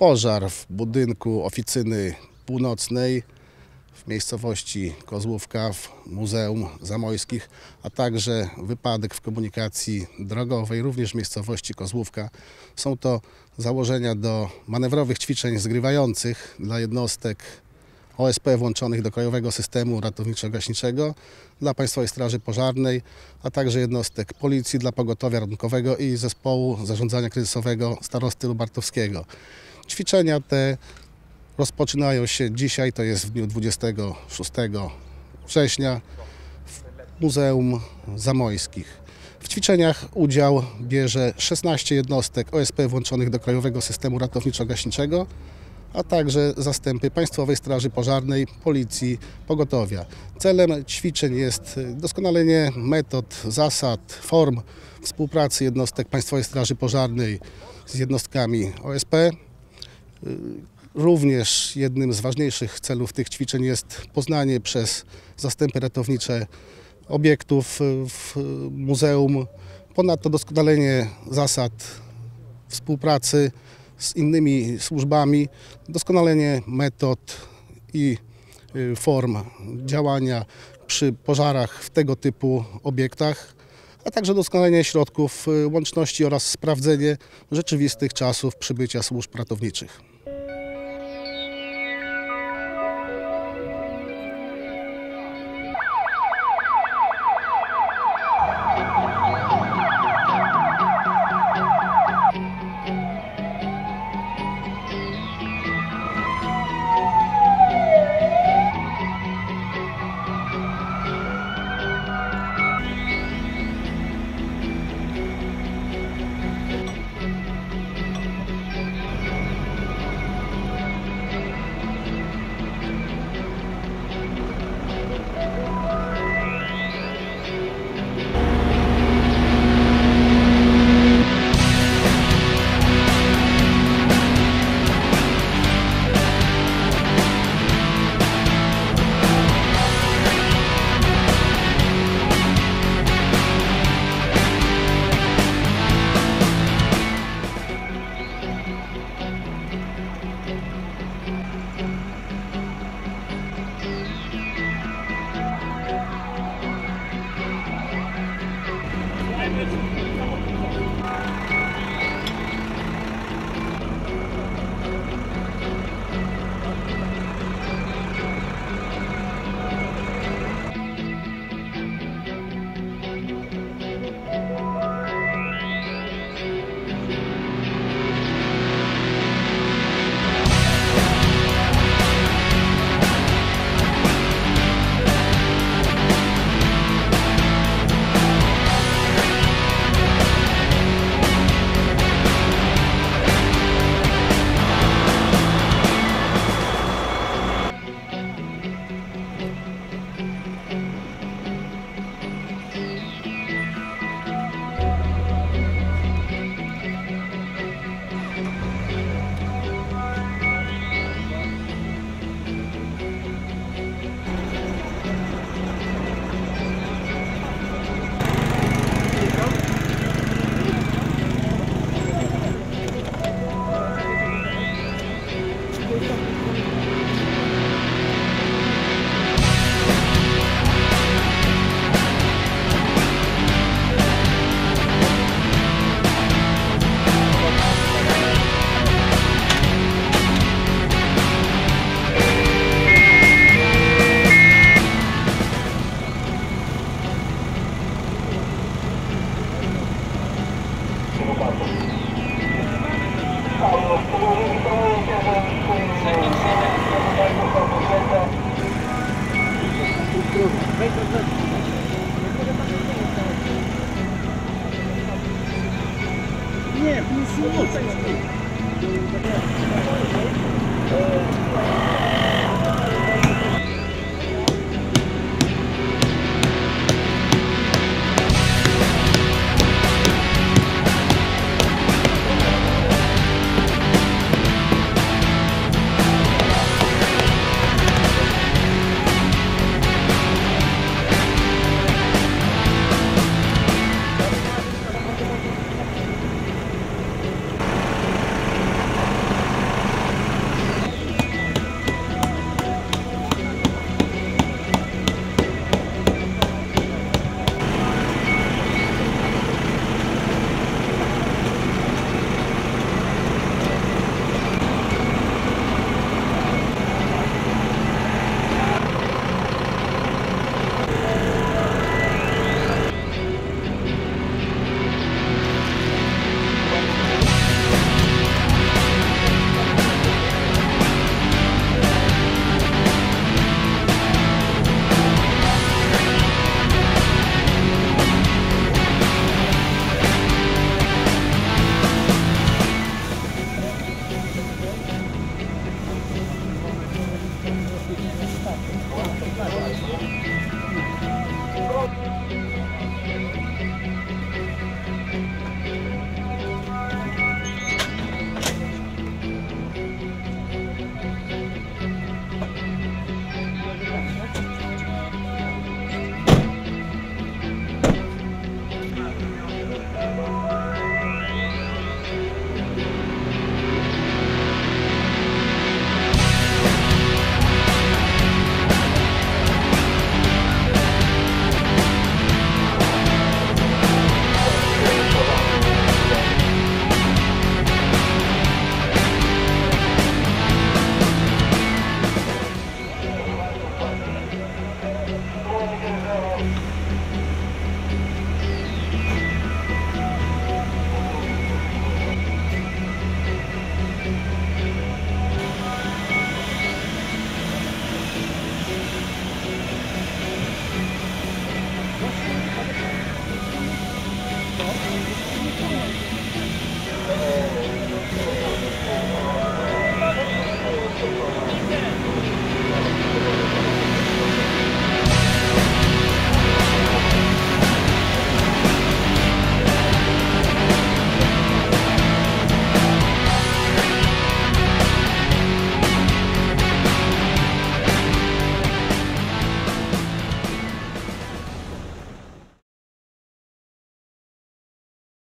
Pożar w budynku oficyny północnej w miejscowości Kozłówka w Muzeum Zamojskich, a także wypadek w komunikacji drogowej, również w miejscowości Kozłówka. Są to założenia do manewrowych ćwiczeń zgrywających dla jednostek OSP włączonych do Krajowego Systemu Ratowniczo-Gaśniczego, dla Państwowej Straży Pożarnej, a także jednostek Policji dla Pogotowia Ratunkowego i Zespołu Zarządzania Kryzysowego Starosty Lubartowskiego. Ćwiczenia te rozpoczynają się dzisiaj, to jest w dniu 26 września w Muzeum Zamojskich. W ćwiczeniach udział bierze 16 jednostek OSP włączonych do Krajowego Systemu Ratowniczo-Gaśniczego, a także zastępy Państwowej Straży Pożarnej, Policji, Pogotowia. Celem ćwiczeń jest doskonalenie metod, zasad, form współpracy jednostek Państwowej Straży Pożarnej z jednostkami OSP. Również jednym z ważniejszych celów tych ćwiczeń jest poznanie przez zastępy ratownicze obiektów w muzeum, ponadto doskonalenie zasad współpracy z innymi służbami, doskonalenie metod i y, form działania przy pożarach w tego typu obiektach, a także doskonalenie środków y, łączności oraz sprawdzenie rzeczywistych czasów przybycia służb ratowniczych. 最高!